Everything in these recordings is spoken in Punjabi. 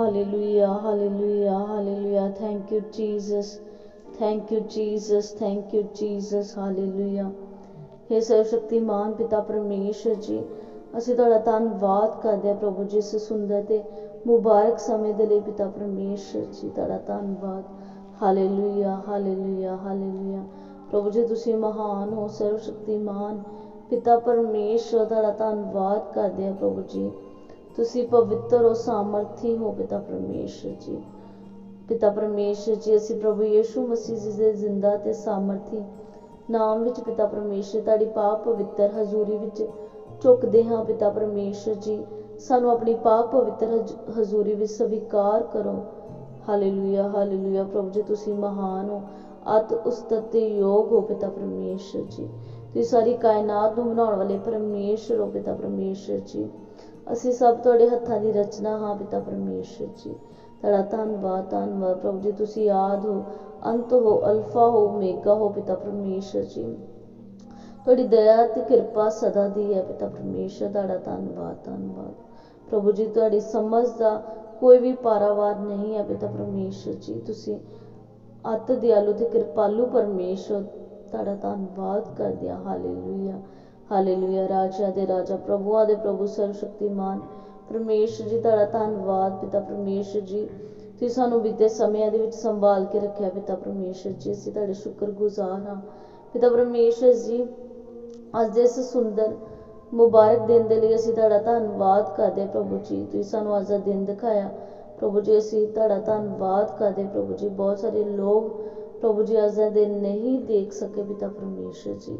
Hallelujah hallelujah hallelujah thank you Jesus thank you Jesus thank you Jesus hallelujah हे ਸਰਵਸ਼ਕਤੀਮਾਨ ਪਿਤਾ ਪਰਮੇਸ਼ਰ ਜੀ, ਅਸੀਂ ਤੁਹਾਡਾ ਧੰਨਵਾਦ ਕਰਦੇ ਹਾਂ ਪ੍ਰਭੂ ਜੀ ਇਸ ਸੁੰਦਰ ਤੇ ਮੁਬਾਰਕ ਸਮੇਂ ਦੇ ਲਈ ਪਿਤਾ ਪਰਮੇਸ਼ਰ ਜੀ, ਤੁਹਾਡਾ ਧੰਨਵਾਦ। ਹਾਲੇਲੂਇਆ ਹਾਲੇਲੂਇਆ ਹਾਲੇਲੂਇਆ ਪ੍ਰਭੂ ਜੀ, ਤੁਸੀਂ ਮਹਾਨ ਹੋ, ਸਰਵਸ਼ਕਤੀਮਾਨ ਪਿਤਾ ਪਰਮੇਸ਼ਰ, ਤੁਹਾਡਾ ਧੰਨਵਾਦ ਕਰਦੇ ਹਾਂ ਪ੍ਰਭੂ ਜੀ। ਤੁਸੀਂ ਪਵਿੱਤਰ ਹੋ, ਸਾਮਰਥੀ ਹੋ ਪਿਤਾ ਪਰਮੇਸ਼ਰ ਜੀ। ਪਿਤਾ ਪਰਮੇਸ਼ਰ ਜੀ, ਅਸੀਂ ਪ੍ਰਭੂ ਯੀਸ਼ੂ ਮਸੀਹ ਜੀ ਦੇ ਜ਼ਿੰਦਾ ਤੇ ਸਾਮਰਥੀ ਨਾਮ ਵਿੱਚ ਪਿਤਾ ਪਰਮੇਸ਼ਰ, ਤੁਹਾਡੀ ਪਾਪ ਪਵਿੱਤਰ ਹਜ਼ੂਰੀ ਵਿੱਚ ਝੁਕਦੇ ਹਾਂ ਪਿਤਾ ਪਰਮੇਸ਼ਰ ਜੀ। ਸਾਨੂੰ ਆਪਣੀ ਪਾਪ ਪਵਿੱਤਰ ਹਜ਼ੂਰੀ ਵਿੱਚ ਸਵੀਕਾਰ ਕਰੋ। Hallelujah hallelujah. ਪ੍ਰਭੂ ਜੀ, ਤੁਸੀਂ ਮਹਾਨ ਹੋ। ਅਤ ਉਸਤਤ ਤੇ ਯੋਗ ਹੋ ਪਿਤਾ ਪਰਮੇਸ਼ਰ ਜੀ। ਤੁਸੀਂ ਸਾਰੀ ਕਾਇਨਾਤ ਨੂੰ ਬਣਾਉਣ ਵਾਲੇ ਪਰਮੇਸ਼ਰ ਹੋ ਪਿਤਾ ਪਰਮੇਸ਼ਰ ਜੀ। ਅਸੀਂ ਸਭ ਤੁਹਾਡੇ ਹੱਥਾਂ ਦੀ ਰਚਨਾ, ਹਾਂ ਪਿਤਾ ਪਰਮੇਸ਼ਰ ਜੀ। ਤੁਹਾਡਾ ਧੰਨਵਾਦ ਧੰਨਵਾਦ ਪ੍ਰਭੂ ਜੀ, ਤੁਸੀਂ ਯਾਦ ਹੋ, ਅੰਤ ਹੋ, ਅਲਫਾ ਹੋ, ਓਮੇਗਾ ਹੋ ਪਿਤਾ ਪਰਮੇਸ਼ਰ ਜੀ। ਤੁਹਾਡੀ ਦਇਆ ਤੇ ਕਿਰਪਾ ਸਦਾ ਦੀ ਹੈ ਪਿਤਾ ਪਰਮੇਸ਼ਰ, ਤੁਹਾਡਾ ਧੰਨਵਾਦ ਧੰਨਵਾਦ। ਪ੍ਰਭੂ ਜੀ, ਤੁਹਾਡੀ ਸਮਝ ਦਾ ਕੋਈ ਵੀ ਪਾਰਾਵਾਰ ਨਹੀਂ ਹੈ ਪਿਤਾ ਪਰਮੇਸ਼ਰ ਜੀ। ਤੁਸੀਂ ਅਤ ਦਿਆਲੂ ਤੇ ਕਿਰਪਾਲੂ ਪਰਮੇਸ਼ਰ ਤੁਹਾਡਾ ਧੰਨਵਾਦ ਕਰਦੇ ਹਾਂ। ਹਾਲੇਲੂਇਆ। ਹਾਲੇਲੂਇਆ ਰਾਜਾ ਦੇ ਰਾਜਾ, ਪ੍ਰਭੂਆਂ ਦੇ ਪ੍ਰਭੂ ਸਰਵ ਸ਼ਕਤੀਮਾਨ ਪਰਮੇਸ਼ਰ ਜੀ, ਤੁਹਾਡਾ ਧੰਨਵਾਦ ਪਿਤਾ ਪਰਮੇਸ਼ਰ ਜੀ। ਤੁਸੀਂ ਸਾਨੂੰ ਬੀਤੇ ਸਮਿਆਂ ਦੇ ਵਿੱਚ ਸੰਭਾਲ ਕੇ ਰੱਖਿਆ ਪਿਤਾ ਪਰਮੇਸ਼ਰ ਜੀ। ਅਸੀਂ ਤੁਹਾਡੇ ਸ਼ੁਕਰਗੁਜ਼ਾਰ ਹਾਂ। ਪਿਤਾ ਪਰਮੇਸ਼ਰ ਜੀ, ਅੱਜ ਦੇ ਇਸ ਸੁੰਦਰ, ਮੁਬਾਰਕ ਦਿਨ ਦੇ ਲਈ ਅਸੀਂ ਤੁਹਾਡਾ ਧੰਨਵਾਦ ਕਰਦੇ ਪ੍ਰਭੂ ਜੀ। ਤੁਸੀਂ ਸਾਨੂੰ ਅੱਜ ਦਾ ਦਿਨ ਦਿਖਾਇਆ। ਪ੍ਰਭੂ ਜੀ, ਅਸੀਂ ਤੁਹਾਡਾ ਧੰਨਵਾਦ ਕਰਦੇ ਪ੍ਰਭੂ ਜੀ। ਬਹੁਤ ਸਾਰੇ ਲੋਕ ਪ੍ਰਭੂ ਜੀ ਅੱਜ ਦਾ ਦਿਨ ਨਹੀਂ ਦੇਖ ਸਕੇ ਪਿਤਾ ਪਰਮੇਸ਼ਰ ਜੀ।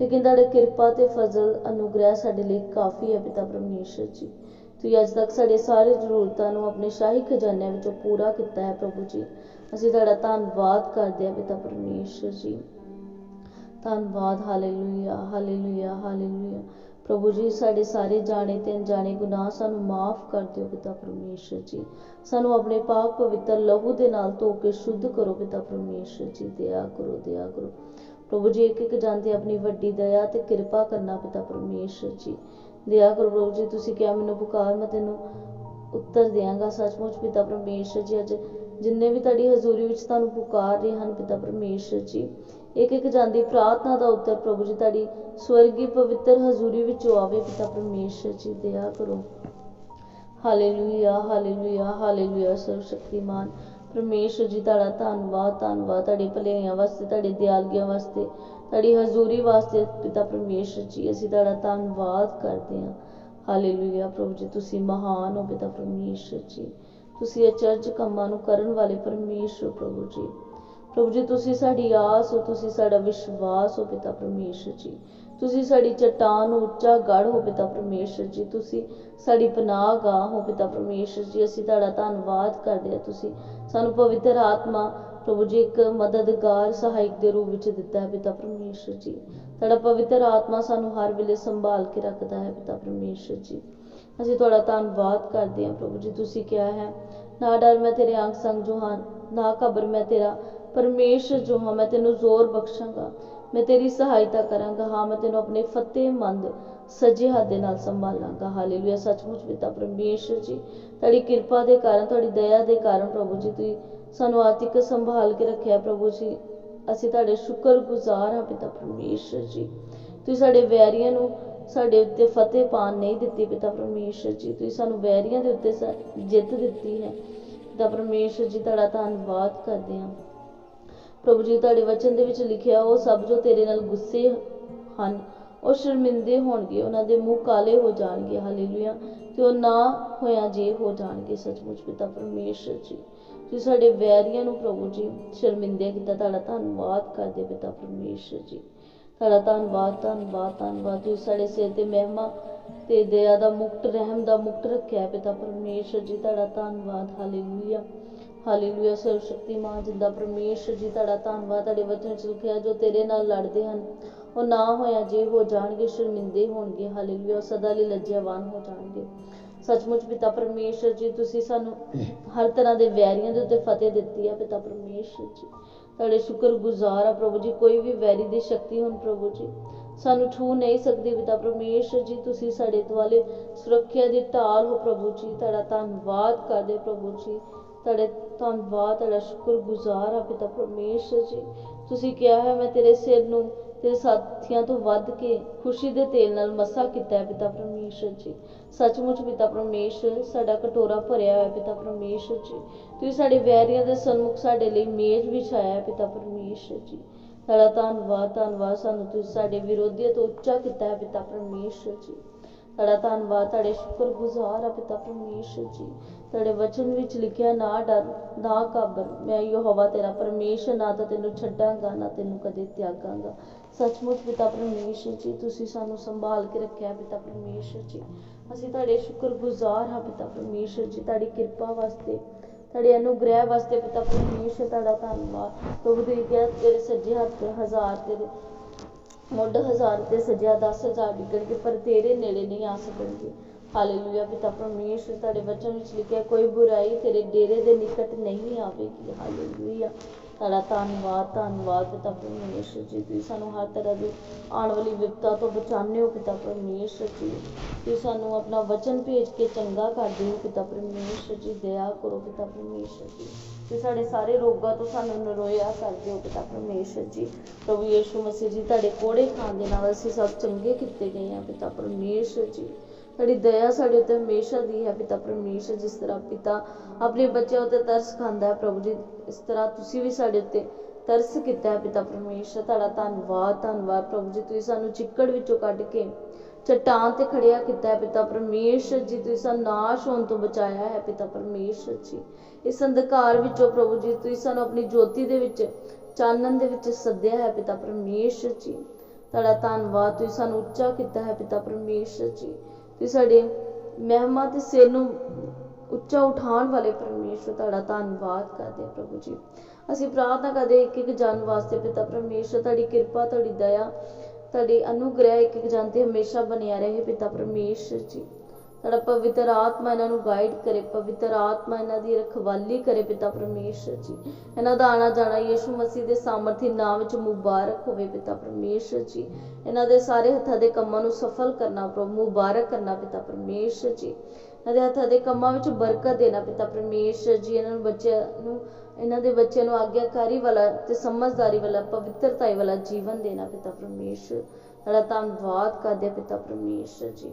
ਲੇਕਿਨ ਤੁਹਾਡੀ ਕਿਰਪਾ ਤੇ ਫਜ਼ਲ ਅਨੁਗ੍ਰਹਿ ਸਾਡੇ ਲਈ ਕਾਫੀ ਹੈ ਪਿਤਾ ਪਰਮੇਸ਼ਰ ਜੀ। ਤੁਸੀਂ ਅੱਜ ਤੱਕ ਸਾਡੇ ਸਾਰੇ ਜ਼ਰੂਰਤਾਂ ਨੂੰ ਆਪਣੇ ਸ਼ਾਹੀ ਖਜ਼ਾਨਿਆਂ ਵਿੱਚੋਂ ਪੂਰਾ ਕੀਤਾ ਹੈ ਪ੍ਰਭੂ ਜੀ। ਅਸੀਂ ਤੁਹਾਡਾ ਧੰਨਵਾਦ ਕਰਦੇ ਹਾਂ ਪਿਤਾ ਪਰਮੇਸ਼ਰ ਜੀ। ਧੰਨਵਾਦ, ਹਾਲੇਲੂਇਆ ਹਾਲੇਲੂਇਆ ਹਾਲੇਲੂਇਆ। ਪ੍ਰਭੂ ਜੀ, ਸਾਡੇ ਸਾਰੇ ਜਾਣੇ ਤੇ ਅਣਜਾਣੇ ਗੁਨਾਹ ਸਾਨੂੰ ਮਾਫ ਕਰ ਦਿਓ ਪਿਤਾ ਪਰਮੇਸ਼ਰ ਜੀ। ਸਾਨੂੰ ਆਪਣੇ ਪਾਪ ਪਵਿੱਤਰ ਲਹੂ ਦੇ ਨਾਲ ਧੋ ਕੇ ਸ਼ੁੱਧ ਕਰੋ ਪਿਤਾ ਪਰਮੇਸ਼ਰ ਜੀ। ਦਇਆ ਕਰੋ ਦਇਆ ਕਰੋ। ਪ੍ਰਭੂ ਜੀ ਇੱਕ ਇੱਕ ਜਾਂਦੇ ਆਪਣੀ ਵੱਡੀ ਦਇਆ ਤੇ ਕਿਰਪਾ ਕਰਨਾ ਪਿਤਾ ਪਰਮੇਸ਼ਰ ਜੀ। ਦਇਆ ਕਰੋ ਪ੍ਰਭੂ ਜੀ, ਤੁਸੀਂ ਕਿਹਾ ਮੈਨੂੰ ਪੁਕਾਰ, ਮੈਂ ਤੈਨੂੰ ਉੱਤਰ ਦਿਆਂਗਾ। ਸੱਚਮੁੱਚ ਪਿਤਾ ਪਰਮੇਸ਼ਰ ਜੀ, ਅੱਜ ਜਿੰਨੇ ਵੀ ਤੁਹਾਡੀ ਹਜ਼ੂਰੀ ਵਿੱਚ ਤੁਹਾਨੂੰ ਪੁਕਾਰ ਰਹੇ ਹਨ ਪਿਤਾ ਪਰਮੇਸ਼ਰ ਜੀ ਇੱਕ ਇੱਕ ਜਾਂਦੀ ਪ੍ਰਾਰਥਨਾ ਦਾ ਉੱਤਰ ਪ੍ਰਭੂ ਜੀ, ਤੁਹਾਡੀ ਸਵਰਗੀ ਪਵਿੱਤਰ ਹਜ਼ੂਰੀ ਵਿੱਚੋਂ ਆਵੇ ਪਿਤਾ ਪਰਮੇਸ਼ਰ ਜੀ। ਦਇਆ ਕਰੋ। ਹਾਲੇਲੂਇਆ ਹਾਲੇਲੂਇਆ ਹਾਲੇਲੂਇਆ ਸਰਵ ਸ਼ਕਤੀਮਾਨ ਪਰਮੇਸ਼ਰ ਜੀ ਤੁਹਾਡਾ ਧੰਨਵਾਦ ਧੰਨਵਾਦ ਤੁਹਾਡੀ ਭਲਾਈਆਂ ਵਾਸਤੇ, ਤੁਹਾਡੀ ਦਿਆਲਗੀਆਂ ਵਾਸਤੇ, ਤੁਹਾਡੀ ਹਜ਼ੂਰੀ ਵਾਸਤੇ ਪਿਤਾ ਪਰਮੇਸ਼ਰ ਜੀ, ਅਸੀਂ ਤੁਹਾਡਾ ਧੰਨਵਾਦ ਕਰਦੇ ਹਾਂ। ਹਾਲੇਲੂਇਆ ਪ੍ਰਭੂ ਜੀ, ਤੁਸੀਂ ਮਹਾਨ ਹੋ ਪਿਤਾ ਪਰਮੇਸ਼ਰ ਜੀ। ਤੁਸੀਂ ਅਚਰਜ ਕੰਮਾਂ ਨੂੰ ਕਰਨ ਵਾਲੇ ਪਰਮੇਸ਼ਰ ਪ੍ਰਭੂ ਜੀ। ਪ੍ਰਭੂ ਜੀ, ਤੁਸੀਂ ਸਾਡੀ ਆਸ ਹੋ, ਤੁਸੀਂ ਸਾਡਾ ਵਿਸ਼ਵਾਸ ਹੋ ਪਿਤਾ ਪਰਮੇਸ਼ਰ ਜੀ। ਤੁਸੀਂ ਸਾਡੀ ਚਟਾਨ ਨੂੰ ਉੱਚਾ ਗੜ ਹੋ ਪਿਤਾ ਪਰਮੇਸ਼ਰ ਜੀ। ਤੁਸੀਂ ਸਾਡੀ ਪਨਾਹ ਗਾਹ ਹੋ ਪਿਤਾ ਪਰਮੇਸ਼ਰ ਜੀ। ਅਸੀਂ ਤੁਹਾਡਾ ਧੰਨਵਾਦ ਕਰਦੇ ਹਾਂ। ਤੁਸੀਂ ਸਾਨੂੰ ਪਵਿੱਤਰ ਆਤਮਾ ਪ੍ਰਭੂ ਜੀ ਇੱਕ ਮਦਦਗਾਰ, ਸਹਾਇਕ ਦੇ ਰੂਪ ਵਿੱਚ ਦਿੱਤਾ ਹੈ ਪਿਤਾ ਪਰਮੇਸ਼ਰ ਜੀ। ਤੁਹਾਡਾ ਪਵਿੱਤਰ ਆਤਮਾ ਸਾਨੂੰ ਹਰ ਵੇਲੇ ਸੰਭਾਲ ਕੇ ਰੱਖਦਾ ਹੈ ਪਿਤਾ ਪਰਮੇਸ਼ਰ ਜੀ। ਅਸੀਂ ਤੁਹਾਡਾ ਧੰਨਵਾਦ ਕਰਦੇ ਹਾਂ ਪ੍ਰਭੂ ਜੀ, ਤੁਸੀਂ ਕਿਹਾ ਹੈ, ਨਾ ਡਰ ਮੈਂ ਤੇਰੇ ਅੰਗ ਸੰਗ ਜੋ ਹਾਂ ਨਾ ਘਬਰ ਮੈਂ ਤੇਰਾ ਪਰਮੇਸ਼ਰ ਜੋ ਹਾਂ ਮੈਂ ਤੈਨੂੰ ਜ਼ੋਰ ਬਖਸ਼ਾਂਗਾ, ਮੈਂ ਤੇਰੀ ਸਹਾਇਤਾ ਕਰਾਂਗਾ। ਹਾਂ, ਮੈਂ ਤੈਨੂੰ ਆਪਣੇ ਫਤਿਹਮੰਦ ਸੱਜੇ ਹੱਥ ਦੇ ਨਾਲ ਸੰਭਾਲਾਂਗਾ। ਹਾਲੇਲੂਇਆ। ਸੱਚਮੁੱਚ ਪਿਤਾ ਪਰਮੇਸ਼ਰ ਜੀ, ਤੁਹਾਡੀ ਕਿਰਪਾ ਦੇ ਕਾਰਨ, ਤੁਹਾਡੀ ਦਇਆ ਦੇ ਕਾਰਨ ਪ੍ਰਭੂ ਜੀ, ਤੁਸੀਂ ਸਾਨੂੰ ਆਤਿਕ ਸੰਭਾਲ ਕੇ ਰੱਖਿਆ ਪ੍ਰਭੂ ਜੀ। ਅਸੀਂ ਤੁਹਾਡੇ ਸ਼ੁਕਰਗੁਜ਼ਾਰ ਹਾਂ ਪਿਤਾ ਪਰਮੇਸ਼ਰ ਜੀ। ਤੁਸੀਂ ਸਾਡੇ ਵੈਰੀਆਂ ਨੂੰ ਸਾਡੇ ਉੱਤੇ ਫਤਿਹ ਪਾਣ ਨਹੀਂ ਦਿੱਤੀ ਪਿਤਾ ਪਰਮੇਸ਼ਰ ਜੀ। ਤੁਸੀਂ ਸਾਨੂੰ ਵੈਰੀਆਂ ਦੇ ਉੱਤੇ ਜਿੱਤ ਦਿੱਤੀ ਹੈ। ਪਿਤਾ ਪਰਮੇਸ਼ਰ ਜੀ, ਤੁਹਾਡਾ ਧੰਨਵਾਦ ਕਰਦੇ ਹਾਂ। ਪ੍ਰਭੂ ਜੀ, ਤੁਹਾਡੇ ਵਚਨ ਦੇ ਵਿੱਚ ਲਿਖਿਆ, ਉਹ ਸਭ ਜੋ ਤੇਰੇ ਨਾਲ ਗੁੱਸੇ ਹਨ ਉਹ ਸ਼ਰਮਿੰਦੇ ਹੋਣਗੇ, ਉਹਨਾਂ ਦੇ ਮੂੰਹ ਕਾਲੇ ਹੋ ਜਾਣਗੇ, ਹਾਲੇਲੂਇਆ। ਤੇ ਉਹ ਨਾ ਹੋਇਆ ਜੇ ਹੋ ਜਾਣਗੇ ਸੱਚਮੁੱਚ ਪਿਤਾ ਪਰਮੇਸ਼ਰ ਜੀ। ਤੁਸੀਂ ਸਾਡੇ ਵੈਰੀਆਂ ਨੂੰ ਪ੍ਰਭੂ ਜੀ ਸ਼ਰਮਿੰਦੇ ਕੀਤਾ, ਤੁਹਾਡਾ ਧੰਨਵਾਦ ਕਰਦੇ ਪਿਤਾ ਪਰਮੇਸ਼ਰ ਜੀ। ਤੁਹਾਡਾ ਧੰਨਵਾਦ ਧੰਨਵਾਦ ਧੰਨਵਾਦ। ਤੁਸੀਂ ਸਾਡੇ ਸਿਰ ਤੇ ਮਹਿਮਾ ਤੇ ਦਇਆ ਦਾ ਮੁਕਤ, ਰਹਿਮ ਦਾ ਮੁਕਤ ਰੱਖਿਆ ਪਿਤਾ ਪਰਮੇਸ਼ਰ ਜੀ, ਤੁਹਾਡਾ ਧੰਨਵਾਦ, ਹਾਲੇਲੂਇਆ। ਹਾਲੇਲੂਇਆ, ਸਰਵ ਸ਼ਕਤੀਮਾਨ ਜਿੰਦਾ ਪਰਮੇਸ਼ਰ ਜੀ, ਤੁਹਾਡਾ ਧੰਨਵਾਦ, ਤੁਹਾਡੇ ਵਚਨ ਚ ਲਿਖਿਆ ਜੋ ਤੇਰੇ ਨਾਲ ਲੜਦੇ ਹਨ। ਉਹ ਨਾ ਹੋਇਆ ਜੇ ਹੋ ਜਾਣਗੇ, ਸ਼ਰਮਿੰਦੇ ਹੋਣਗੇ। ਹਾਲੇਲੂਇਆ ਸਦਾ ਲਈ ਲੱਜਿਆਵਾਨ ਹੋ ਜਾਣਗੇ। ਸੱਚਮੁੱਚ ਪਿਤਾ ਪਰਮੇਸ਼ਰ ਜੀ, ਤੁਸੀਂ ਸਾਨੂੰ ਹਰ ਤਰ੍ਹਾਂ ਦੇ ਵੈਰੀਆਂ ਦੇ ਉੱਤੇ ਫਤਿਹ ਦਿੱਤੀ ਹੈ, ਪਿਤਾ ਪਰਮੇਸ਼ਰ ਜੀ। ਤੁਹਾਡੇ ਸ਼ੁਕਰਗੁਜ਼ਾਰ ਆ ਪ੍ਰਭੂ ਜੀ, ਕੋਈ ਵੀ ਵੈਰੀ ਦੀ ਸ਼ਕਤੀ ਹੁਣ ਪ੍ਰਭੂ ਜੀ। ਸਾਨੂੰ ਛੂ ਨਹੀਂ ਸਕਦੀ ਪਿਤਾ ਪਰਮੇਸ਼ਰ ਜੀ, ਤੁਸੀਂ ਸਾਡੇ ਦੁਆਲੇ ਸੁਰੱਖਿਆ ਦੀ ਢਾਲ ਹੋ ਪ੍ਰਭੂ ਜੀ। ਤੁਹਾਡਾ ਧੰਨਵਾਦ ਕਰਦੇ ਪ੍ਰਭੂ ਜੀ। ਤੁਹਾਡੇ ਧੰਨਵਾਦ, ਤੁਹਾਡਾ ਸ਼ੁਕਰਗੁਜ਼ਾਰ ਆ ਪਿਤਾ ਪਰਮੇਸ਼ਰ ਜੀ। ਤੁਸੀਂ ਕਿਹਾ ਹੈ, ਮੈਂ ਤੇਰੇ ਸਿਰ ਨੂੰ, ਤੇਰੇ ਸਾਥੀਆਂ ਤੋਂ ਵੱਧ ਕੇ ਖੁਸ਼ੀ ਦੇ ਤੇਲ ਨਾਲ ਮਸਾ ਕੀਤਾ ਹੈ ਪਿਤਾ ਪਰਮੇਸ਼ਰ ਜੀ। ਸੱਚਮੁੱਚ ਪਿਤਾ ਪਰਮੇਸ਼ਰ, ਸਾਡਾ ਕਟੋਰਾ ਭਰਿਆ ਹੋਇਆ ਪਿਤਾ ਪਰਮੇਸ਼ਰ ਜੀ। ਤੁਸੀਂ ਸਾਡੇ ਵੈਰੀਆਂ ਦੇ ਸਨਮੁਖ ਸਾਡੇ ਲਈ ਮੇਜ਼ ਵਿਛਾਇਆ ਹੈ ਪਿਤਾ ਪਰਮੇਸ਼ਰ ਜੀ। ਸਾਡਾ ਧੰਨਵਾਦ ਧੰਨਵਾਦ ਸਾਨੂੰ ਤੁਸੀਂ ਸਾਡੇ ਵਿਰੋਧੀਆਂ ਤੋਂ ਉੱਚਾ ਕੀਤਾ ਹੈ ਪਿਤਾ ਪਰਮੇਸ਼ਰ ਜੀ। ਤੁਹਾਡਾ ਧੰਨਵਾਦ, ਤੁਹਾਡੇ ਸ਼ੁਕਰਗੁਜ਼ਾਰ ਆ ਪਿਤਾ ਪਰਮੇਸ਼ਰ ਜੀ। ਤੁਹਾਡੇ ਵਚਨ ਵਿੱਚ ਲਿਖਿਆ, ਨਾ ਡਰ, ਨਾ ਘਾਬਰ ਮੈਂ ਯਹੋਵਾ ਤੇਰਾ ਪਰਮੇਸ਼ਰ, ਨਾ ਤਾਂ ਤੈਨੂੰ ਛੱਡਾਂਗਾ, ਨਾ ਤੈਨੂੰ ਕਦੇ ਤਿਆਗਾਂਗਾ। ਸੱਚਮੁੱਚ ਪਿਤਾ ਪਰਮੇਸ਼ਰ ਜੀ, ਤੁਸੀਂ ਸਾਨੂੰ ਸੰਭਾਲ ਕੇ ਰੱਖਿਆ ਪਿਤਾ ਪਰਮੇਸ਼ਰ ਜੀ। ਅਸੀਂ ਤੁਹਾਡੇ ਸ਼ੁਕਰਗੁਜ਼ਾਰ ਹਾਂ ਪਿਤਾ ਪਰਮੇਸ਼ਰ ਜੀ, ਤੁਹਾਡੀ ਕਿਰਪਾ ਵਾਸਤੇ, ਤੁਹਾਡੇ ਅਨੁਗ੍ਰਹਿ ਵਾਸਤੇ ਪਿਤਾ ਪਰਮੇਸ਼ਰ, ਤੁਹਾਡਾ ਧੰਨਵਾਦ। ਪ੍ਰਭੂ ਦੀ ਤੇਰੇ ਸੱਜੇ ਹੱਥ ਹਜ਼ਾਰ ਤੇਰੇ ਮੁੱਢ ਹਜ਼ਾਰ ਤੇ ਸਜਿਆ 10000 ਡਿੱਗਣਗੇ, ਪਰ ਤੇਰੇ ਨੇੜੇ ਨਹੀਂ ਆ ਸਕਣਗੇ। ਹਾਲੇਲੂਇਆ, ਪਿਤਾ ਪਰਮੇਸ਼ਰ, ਤੁਹਾਡੇ ਵਚਨ ਵਿੱਚ ਲਿਖਿਆ, ਕੋਈ ਬੁਰਾਈ ਤੇਰੇ ਡੇਰੇ ਦੇ ਨਿਕਟ ਨਹੀਂ ਆਵੇਗੀ। ਹਾਲੇਲੂਇਆ। ਤੁਹਾਡਾ ਧੰਨਵਾਦ ਧੰਨਵਾਦ ਪਿਤਾ ਪਰਮੇਸ਼ਰ ਜੀ। ਤੁਸੀਂ ਸਾਨੂੰ ਹਰ ਤਰ੍ਹਾਂ ਦੀ ਆਉਣ ਵਾਲੀ ਵਿਪਤਾ ਤੋਂ ਬਚਾਉਂਦੇ ਹੋ ਪਿਤਾ ਪਰਮੇਸ਼ਰ ਜੀ। ਤੁਸੀਂ ਸਾਨੂੰ ਆਪਣਾ ਵਚਨ ਭੇਜ ਕੇ ਚੰਗਾ ਕਰਦੇ ਹੋ ਪਿਤਾ ਪਰਮੇਸ਼ਰ ਜੀ। ਦਇਆ ਕਰੋ ਪਿਤਾ ਪਰਮੇਸ਼ਰ ਜੀ। ਤੇ ਸਾਡੇ ਸਾਰੇ ਰੋਗਾਂ ਤੋਂ ਸਾਨੂੰ ਨਰੋਇਆ ਕਰਦੇ ਹੋ ਪਿਤਾ ਪਰਮੇਸ਼ਰ ਜੀ। ਪ੍ਰਭੂ ਯੇਸ਼ੂ ਮਸੀਹ ਜੀ, ਤੁਹਾਡੇ ਕੋੜੇ ਖਾਣ ਦੇ ਨਾਲ ਅਸੀਂ ਸਭ ਚੰਗੇ ਕੀਤੇ ਗਏ ਹਾਂ ਪਿਤਾ ਪਰਮੇਸ਼ਰ ਜੀ। ਤੁਹਾਡੀ ਦਇਆ ਸਾਡੇ ਉੱਤੇ ਹਮੇਸ਼ਾ ਦੀ ਹੈ, ਪਿਤਾ ਪਰਮੇਸ਼ਰ ਜਿਸ ਤਰ੍ਹਾਂ ਪਿਤਾ ਆਪਣੇ ਬੱਚਿਆਂ ਉੱਤੇ ਤਰਸ ਖਾਂਦਾ ਹੈ, ਪ੍ਰਭੂ ਜੀ ਇਸ ਤਰ੍ਹਾਂ ਤੁਸੀਂ ਵੀ ਸਾਡੇ ਉੱਤੇ ਤਰਸ ਕੀਤਾ ਹੈ, ਪਿਤਾ ਪਰਮੇਸ਼ਰ, ਤੁਹਾਡਾ ਧੰਨਵਾਦ ਧੰਨਵਾਦ ਪ੍ਰਭੂ ਜੀ, ਤੁਸੀਂ ਸਾਨੂੰ ਚਿੱਕੜ ਵਿੱਚੋਂ ਕੱਢ ਕੇ ਚਟਾਨ ਤੇ ਖੜਿਆ ਕੀਤਾ ਹੈ, ਪਿਤਾ ਪਰਮੇਸ਼ਰ ਜੀ, ਤੁਸੀਂ ਸਾਨੂੰ ਨਾਸ਼ ਹੋਣ ਤੋਂ ਬਚਾਇਆ ਹੈ, ਪਿਤਾ ਪਰਮੇਸ਼ਰ ਜੀ। ਇਸ ਅੰਧਕਾਰ ਵਿੱਚੋਂ ਪ੍ਰਭੂ ਜੀ, ਤੁਸੀਂ ਸਾਨੂੰ ਆਪਣੀ ਜੋਤੀ ਦੇ ਵਿੱਚ, ਚਾਨਣ ਦੇ ਵਿੱਚ ਸੱਦਿਆ ਹੈ, ਪਿਤਾ ਪਰਮੇਸ਼ਰ ਜੀ। ਤੁਹਾਡਾ ਧੰਨਵਾਦ, ਤੁਸੀਂ ਸਾਨੂੰ ਉੱਚਾ ਕੀਤਾ ਹੈ, ਪਿਤਾ ਪਰਮੇਸ਼ਰ ਜੀ। ਤੁਸੀਂ ਸਾਡੇ ਮਹਿਮਾ ਤੇ ਸਿਰ ਨੂੰ ਉੱਚਾ ਉਠਾਉਣ ਵਾਲੇ ਪਰਮੇਸ਼ਰ ਤੁਹਾਡਾ ਧੰਨਵਾਦ ਕਰਦੇ ਪ੍ਰਭੂ ਜੀ। ਅਸੀਂ ਪ੍ਰਾਰਥਨਾ ਕਰਦੇ ਇੱਕ ਇੱਕ ਜਨ ਵਾਸਤੇ ਪਿਤਾ ਪਰਮੇਸ਼ਰ ਤੁਹਾਡੀ ਕਿਰਪਾ, ਤੁਹਾਡੀ ਦਇਆ, ਤੁਹਾਡੀ ਅਨੁਗ੍ਰਹਿ ਇੱਕ ਇੱਕ ਜਨ ਤੇ ਹਮੇਸ਼ਾ ਬਣਿਆ ਰਹੇ ਪਿਤਾ ਪਰਮੇਸ਼ਰ ਜੀ। ਸਾਡਾ ਪਵਿੱਤਰ ਆਤਮਾ ਇਹਨਾਂ ਨੂੰ ਗਾਈਡ ਕਰੇ, ਪਵਿੱਤਰ ਆਤਮਾ ਇਹਨਾਂ ਦੀ ਰਖਵਾਲੀ ਕਰੇ ਪਿਤਾ ਪਰਮੇਸ਼ਰ ਜੀ। ਇਹਨਾਂ ਦਾ ਆਣਾ ਜਾਣਾ ਯੀਸ਼ੂ ਮਸੀਹ ਦੇ ਸਾਮਰਥੀ ਨਾਮ ਵਿੱਚ ਮੁਬਾਰਕ ਹੋਵੇ ਪਿਤਾ ਪਰਮੇਸ਼ਰ ਜੀ। ਇਹਨਾਂ ਦੇ ਸਾਰੇ ਹੱਥਾਂ ਦੇ ਕੰਮਾਂ ਨੂੰ ਸਫਲ ਕਰਨਾ ਪ੍ਰਭੂ, ਮੁਬਾਰਕ ਕਰਨਾ ਪਿਤਾ ਪਰਮੇਸ਼ਰ ਜੀ। ਇਹਨਾਂ ਦੇ ਹੱਥਾਂ ਦੇ ਕੰਮਾਂ ਵਿੱਚ ਬਰਕਤ ਦੇਣਾ ਪਿਤਾ ਪਰਮੇਸ਼ਰ ਜੀ। ਇਹਨਾਂ ਨੂੰ ਬੱਚਿਆਂ ਨੂੰ, ਇਹਨਾਂ ਦੇ ਬੱਚਿਆਂ ਨੂੰ ਆਗਿਆਕਾਰੀ ਵਾਲਾ ਤੇ ਸਮਝਦਾਰੀ ਵਾਲਾ, ਪਵਿੱਤਰਤਾਈ ਵਾਲਾ ਜੀਵਨ ਦੇਣਾ ਪਿਤਾ ਪਰਮੇਸ਼ਰ। ਸਾਡਾ ਧੰਨਵਾਦ ਕਰਦੇ ਪਿਤਾ ਪਰਮੇਸ਼ਰ ਜੀ।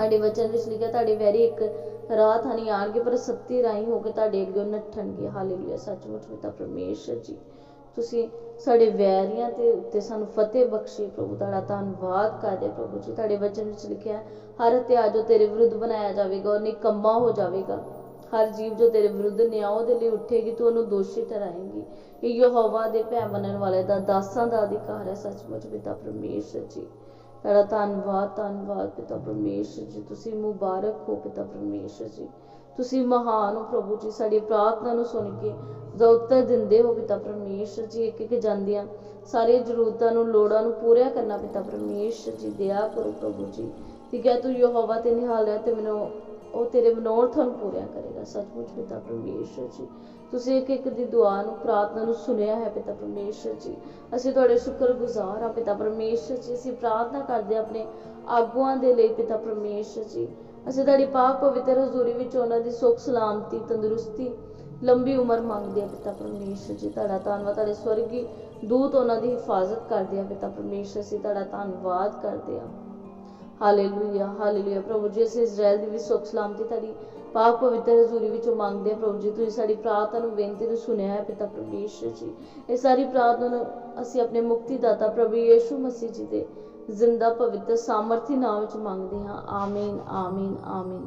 ਸਾਡੇ ਵਚਨ ਵਿੱਚ ਲਿਖਿਆ ਤੁਹਾਡੇ ਵੈਰੀ ਇੱਕ ਰਾਤ ਹਨੀ ਆਣਗੇ, ਪਰ ਸੱਤੀ ਰਾਹੀਂ ਹੋ ਕੇ ਤੁਹਾਡੇ ਅੱਗੇ ਨੱਠਣਗੇ। ਹਾਲੇਲੂਇਆ ਸੱਚਮੁੱਚ ਪਿਤਾ ਪਰਮੇਸ਼ਰ ਜੀ। ਤੁਸੀਂ ਸਾਡੇ ਵੈਰੀਆਂ ਤੇ ਉੱਤੇ ਸਾਨੂੰ ਫਤਿਹ ਬਖਸ਼ੀ, ਪ੍ਰਭੂ, ਤੁਹਾਡਾ ਧੰਨਵਾਦ ਕਰਦੇ ਪ੍ਰਭੂ ਜੀ। ਤੁਹਾਡੇ ਵਚਨ ਵਿੱਚ ਲਿਖਿਆ ਹਰ ਹਥਿਆਰ ਜੋ ਤੇਰੇ ਵਿਰੁੱਧ ਬਣਾਇਆ ਜਾਵੇਗਾ, ਉਹ ਨਿਕੰਮਾ ਹੋ ਜਾਵੇਗਾ। ਹਰ ਜੀਵ ਜੋ ਤੇਰੇ ਵਿਰੁੱਧ ਨਿਆਂ ਦੇ ਲਈ ਉੱਠੇਗੀ, ਤੂੰ ਉਹਨੂੰ ਦੋਸ਼ੀ ਠਹਿਰਾਏਂਗੀ ਇਹ ਯਹੋਵਾ ਦੇ ਭੈ ਮੰਨਣ ਵਾਲੇ ਦਾ ਦਾਸਾਂ ਦਾ ਅਧਿਕਾਰ ਹੈ, ਸੱਚਮੁੱਚ ਪਿਤਾ ਪਰਮੇਸ਼ਰ ਜੀ। ਤੁਹਾਡਾ ਧੰਨਵਾਦ ਧੰਨਵਾਦ ਪਿਤਾ ਪਰਮੇਸ਼ਰ ਜੀ। ਤੁਸੀਂ ਮੁਬਾਰਕ ਹੋ ਪਿਤਾ ਪਰਮੇਸ਼ਰ ਜੀ। ਤੁਸੀਂ ਮਹਾਨ ਹੋ ਪ੍ਰਭੂ ਜੀ। ਸਾਡੀ ਪ੍ਰਾਰਥਨਾ ਨੂੰ ਸੁਣ ਕੇ ਜੋ ਉੱਤਰ ਦਿੰਦੇ ਹੋ ਪਿਤਾ ਪਰਮੇਸ਼ਰ ਜੀ ਇੱਕ ਇੱਕ ਜਾਂਦੀਆਂ ਸਾਰੀਆਂ ਜ਼ਰੂਰਤਾਂ ਨੂੰ, ਲੋੜਾਂ ਨੂੰ ਪੂਰਾ ਕਰਨਾ ਪਿਤਾ ਪਰਮੇਸ਼ਰ ਜੀ। ਦਇਆ ਕਰੋ ਪ੍ਰਭੂ ਜੀ। ਠੀਕ ਹੈ, ਤੂੰ ਯਹੋਵਾ ਤੇ ਨਿਹਾਲ ਹੈ ਤੇ ਮੈਨੂੰ ਉਹ ਤੇਰੇ ਮਨੋਰਥ ਨੂੰ ਪੂਰਾ ਕਰੇਗਾ। ਸੱਚਮੁੱਚ ਪਿਤਾ ਪਰਮੇਸ਼ਰ ਜੀ, ਤੁਸੀਂ ਇੱਕ ਇੱਕ ਦੀ ਦੁਆ ਨੂੰ, ਪ੍ਰਾਰਥਨਾ ਨੂੰ ਸੁਣਿਆ ਹੈ ਪਿਤਾ ਪਰਮੇਸ਼ਰ ਜੀ। ਅਸੀਂ ਤੁਹਾਡੇ ਸ਼ੁਕਰਗੁਜ਼ਾਰ ਹਾਂ ਪਿਤਾ ਪਰਮੇਸ਼ਰ ਜੀ। ਅਸੀਂ ਪ੍ਰਾਰਥਨਾ ਕਰਦੇ ਆਪਣੇ ਆਗੂਆਂ ਦੇ ਲਈ ਪਿਤਾ ਪਰਮੇਸ਼ਰ ਜੀ। ਅਸੀਂ ਤੁਹਾਡੀ ਪਾਕ ਪਵਿੱਤਰ ਹਜ਼ੂਰੀ ਵਿੱਚ ਉਹਨਾਂ ਦੀ ਸੁੱਖ, ਸਲਾਮਤੀ, ਤੰਦਰੁਸਤੀ, ਲੰਬੀ ਉਮਰ ਮੰਗਦੇ ਆ ਪਿਤਾ ਪਰਮੇਸ਼ਰ ਜੀ। ਤੁਹਾਡਾ ਧੰਨਵਾਦ, ਤੁਹਾਡੇ ਸਵਰਗੀ ਦੂਤ ਉਹਨਾਂ ਦੀ ਹਿਫਾਜ਼ਤ ਕਰਦੇ ਆ ਪਿਤਾ ਪਰਮੇਸ਼ਰ ਅਸੀਂ ਤੁਹਾਡਾ ਧੰਨਵਾਦ ਕਰਦੇ ਆ ਹਾਲੇਲੂਇਆ ਹਾਲੇਲੂਇਆ ਪ੍ਰਭੂ ਜੀ, ਅਸੀਂ ਇਜ਼ਰਾਈਲ ਦੀ ਵੀ ਸੁੱਖ ਸਲਾਮਤੀ ਤੁਹਾਡੀ ਪਾਕ ਪਵਿੱਤਰ ਹਜ਼ੂਰੀ ਵਿੱਚੋਂ ਮੰਗਦੇ ਹਾਂ। ਪ੍ਰਭੂ ਜੀ, ਤੁਸੀਂ ਸਾਡੀ ਪ੍ਰਾਰਥਨਾ ਨੂੰ ਬੇਨਤੀ ਨੂੰ ਸੁਣਿਆ ਹੈ ਪਿਤਾ ਪ੍ਰਭੂ ਪਰਮੇਸ਼ਰ ਜੀ। ਇਹ ਸਾਰੀ ਪ੍ਰਾਰਥਨਾ ਨੂੰ ਅਸੀਂ ਆਪਣੇ ਮੁਕਤੀ ਦਾਤਾ ਪ੍ਰਭੂ ਯੀਸ਼ੂ ਮਸੀਹ ਜੀ ਦੇ ਜ਼ਿੰਦਾ ਪਵਿੱਤਰ ਸਾਮਰਥੀ ਨਾਮ ਵਿੱਚ ਮੰਗਦੇ ਹਾਂ। ਆਮੀਨ ਆਮੀਨ ਆਮੀਨ।